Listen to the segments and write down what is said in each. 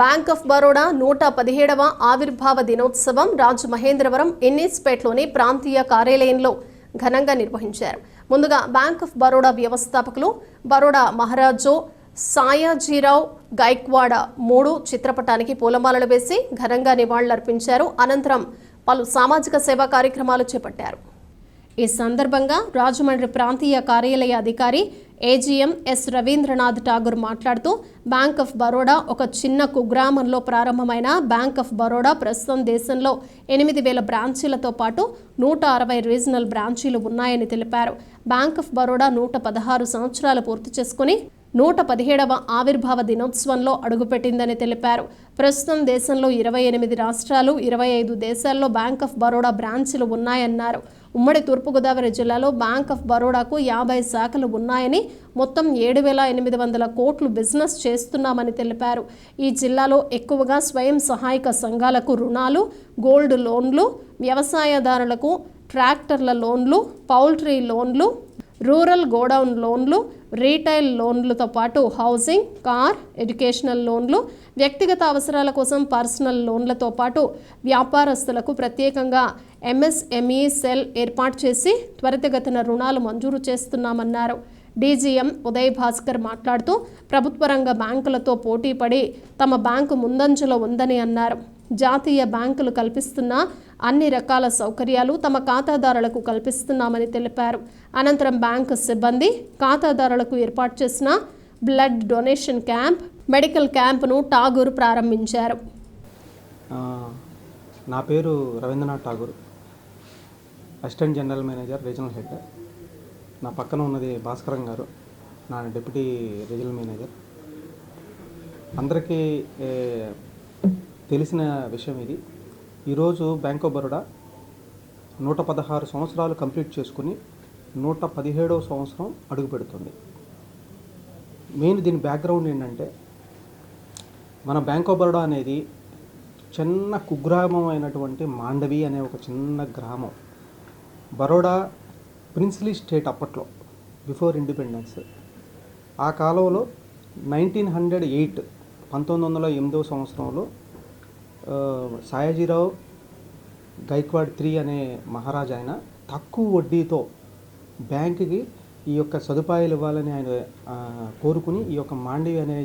Bank of Baroda నూట పదిహేడవ ఆవిర్భావ దినోత్సవం రాజు మహేంద్రవరం ఎన్ఎస్పేట్లోని ప్రాంతీయ కార్యాలయంలో ఘనంగా నిర్వహించారు. ముందుగా బ్యాంక్ ఆఫ్ బరోడా వ్యవస్థాపకులు బరోడా మహారాజో సాయాజీరావు గైక్వాడ మూడు చిత్రపటానికి పూలమాలలు వేసి ఘనంగా నివాళులర్పించారు. అనంతరం పలు సామాజిక సేవా కార్యక్రమాలు చేపట్టారు. ఈ సందర్భంగా రాజమండ్రి ప్రాంతీయ కార్యాలయ అధికారి ఏజీఎం ఎస్ రవీంద్రనాథ్ ఠాగూర్ మాట్లాడుతూ బ్యాంక్ ఆఫ్ బరోడా ఒక చిన్న కుగ్రామంలో ప్రారంభమైన బ్యాంక్ ఆఫ్ బరోడా ప్రస్తుతం దేశంలో ఎనిమిది వేల బ్రాంచీలతో పాటు నూట అరవై రీజనల్ బ్రాంచీలు ఉన్నాయని తెలిపారు. బ్యాంక్ ఆఫ్ బరోడా నూట పదహారు సంవత్సరాలు పూర్తి చేసుకుని నూట పదిహేడవ ఆవిర్భావ దినోత్సవంలో అడుగుపెట్టిందని తెలిపారు. ప్రస్తుతం దేశంలో ఇరవై ఎనిమిది రాష్ట్రాలు ఇరవై ఐదు దేశాల్లో బ్యాంక్ ఆఫ్ బరోడా బ్రాంచ్లు ఉన్నాయన్నారు. ఉమ్మడి తూర్పుగోదావరి జిల్లాలో బ్యాంక్ ఆఫ్ బరోడాకు యాభై శాఖలు ఉన్నాయని మొత్తం ఏడు వేల ఎనిమిది వందల కోట్లు బిజినెస్ చేస్తున్నామని తెలిపారు. ఈ జిల్లాలో ఎక్కువగా స్వయం సహాయక సంఘాలకు రుణాలు గోల్డ్ లోన్లు వ్యవసాయదారులకు ట్రాక్టర్ల లోన్లు పౌల్ట్రీ లోన్లు రూరల్ గోడౌన్ లోన్లు రీటైల్ లోన్లతో పాటు హౌసింగ్ కార్ ఎడ్యుకేషనల్ లోన్లు వ్యక్తిగత అవసరాల కోసం పర్సనల్ లోన్లతో పాటు వ్యాపారస్తులకు ప్రత్యేకంగా ఎంఎస్ఎంఈ సెల్ ఏర్పాటు చేసి త్వరితగతిన రుణాలు మంజూరు చేస్తున్నామన్నారు. డీజీఎం ఉదయ్ భాస్కర్ మాట్లాడుతూ ప్రభుత్వ రంగ బ్యాంకులతో పోటీపడి తమ బ్యాంకు ముందంజలో ఉందని అన్నారు. జాతీయ బ్యాంకులు కల్పిస్తున్న అన్ని రకాల సౌకర్యాలు తమ ఖాతాదారులకు కల్పిస్తున్నామని తెలిపారు. అనంతరం బ్యాంకు సిబ్బంది ఖాతాదారులకు ఏర్పాటు చేసిన బ్లడ్ డొనేషన్ క్యాంప్ మెడికల్ క్యాంప్ను ఠాగూర్ ప్రారంభించారు. నా పేరు Rabindranath Tagore. Assistant general manager regional head. నా పక్కన ఉన్నది భాస్కరం గారు. నా డిప్యూటీ రీజనల్ మేనేజర్. అందరికీ తెలిసిన విషయం ఇది. ఈరోజు బ్యాంక్ ఆఫ్ బరోడా నూట పదహారు సంవత్సరాలు కంప్లీట్ చేసుకుని నూట పదిహేడవ సంవత్సరం అడుగుపెడుతుంది మెయిన్ దీని బ్యాక్గ్రౌండ్ ఏంటంటే మన బ్యాంక్ ఆఫ్ బరోడా అనేది చిన్న కుగ్రామం అయినటువంటి మాండవి అనే ఒక చిన్న గ్రామం. బరోడా ప్రిన్స్లీ స్టేట్ అప్పట్లో బిఫోర్ ఇండిపెండెన్స్. ఆ కాలంలో నైన్టీన్ హండ్రెడ్ ఎయిట్ పంతొమ్మిది వందల ఎనిమిదవ సంవత్సరంలో సాయాజీరావు గైక్వాడ్ త్రీ అనే మహారాజు ఆయన తక్కువ వడ్డీతో బ్యాంకుకి ఈ యొక్క సదుపాయాలు ఇవ్వాలని ఆయన కోరుకుని ఈ యొక్క మాండవి అనే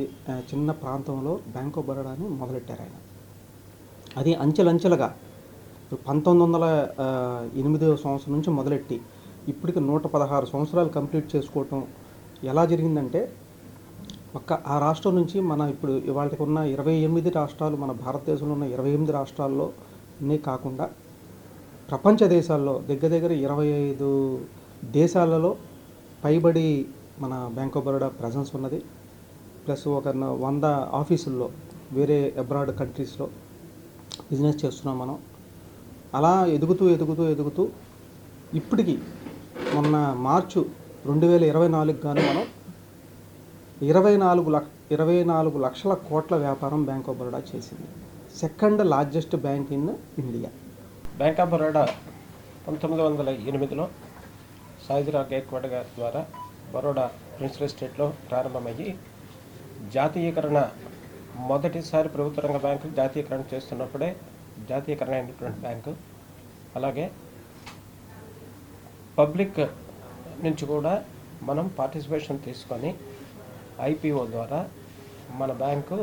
చిన్న ప్రాంతంలో బ్యాంక్ ఆఫ్ బరోడాని మొదలెట్టారు ఆయన. అది అంచెలంచెలుగా పంతొమ్మిది వందల ఎనిమిదో ఎనిమిదవ సంవత్సరం నుంచి మొదలెట్టి ఇప్పటికి నూట పదహారు సంవత్సరాలు కంప్లీట్ చేసుకోవటం ఎలా జరిగిందంటే ఒక్క ఆ రాష్ట్రం నుంచి మన ఇప్పుడు ఇవాళకి ఉన్న ఇరవై ఎనిమిది రాష్ట్రాలు మన భారతదేశంలో ఉన్న ఇరవై ఎనిమిది రాష్ట్రాల్లోనే కాకుండా ప్రపంచ దేశాల్లో దగ్గర దగ్గర ఇరవై ఐదు దేశాలలో పైబడి మన బ్యాంక్ ఆఫ్ బరోడా ప్రజెన్స్ ఉన్నది. ప్లస్ ఒక వంద ఆఫీసుల్లో వేరే అబ్రాడ్ కంట్రీస్లో బిజినెస్ చేస్తున్నాం మనం. అలా ఎదుగుతూ ఎదుగుతూ ఎదుగుతూ ఇప్పటికి మొన్న మార్చు రెండు వేల ఇరవై నాలుగు గాను మనం ఇరవై నాలుగు లక్ష ఇరవై నాలుగు లక్షల కోట్ల వ్యాపారం బ్యాంక్ ఆఫ్ బరోడా చేసింది. Second largest bank in India Bank of Baroda పంతొమ్మిది వందల ఎనిమిదిలో సాయిజీరావు గైక్వాడ్ గారి ద్వారా బరోడా ప్రిన్సిపల్ స్టేట్లో ప్రారంభమయ్యి జాతీయకరణ మొదటిసారి ప్రభుత్వ రంగ బ్యాంకు జాతీయకరణ చేస్తున్నప్పుడే జాతీయకరణ అయినటువంటి బ్యాంకు. అలాగే పబ్లిక్ నుంచి కూడా మనం పార్టిసిపేషన్ తీసుకొని ఐపీఓ ద్వారా మన బ్యాంకు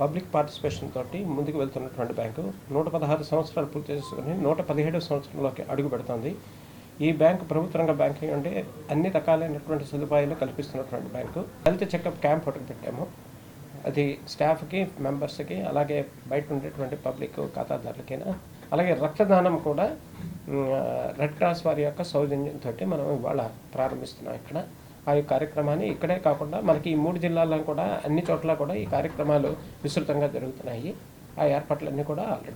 పబ్లిక్ పార్టిసిపేషన్ తోటి ముందుకు వెళ్తున్నటువంటి బ్యాంకు నూట పదహారు సంవత్సరాలు పూర్తి చేసుకుని నూట పదిహేడు సంవత్సరంలోకి అడుగు పెడుతుంది. ఈ బ్యాంకు ప్రభుత్వ రంగ బ్యాంకింగ్ అంటే అన్ని రకాలైనటువంటి సదుపాయాలు కల్పిస్తున్నటువంటి బ్యాంకు. హెల్త్ చెకప్ క్యాంప్ ఒకటి పెట్టాము. అది స్టాఫ్కి మెంబర్స్కి అలాగే బయట ఉండేటువంటి పబ్లిక్ ఖాతాదారులకైనా అలాగే రక్తదానం కూడా రెడ్ క్రాస్ వారి యొక్క సౌజన్యంతో మనం ఇవాళ ప్రారంభిస్తున్నాం ఇక్కడ. ఆ యొక్క కార్యక్రమాన్ని ఇక్కడే కాకుండా మనకి ఈ మూడు జిల్లాల్లో కూడా అన్ని చోట్ల కూడా ఈ కార్యక్రమాలు విస్తృతంగా జరుగుతున్నాయి. ఆ ఏర్పాట్లన్నీ కూడా ఆల్రెడీ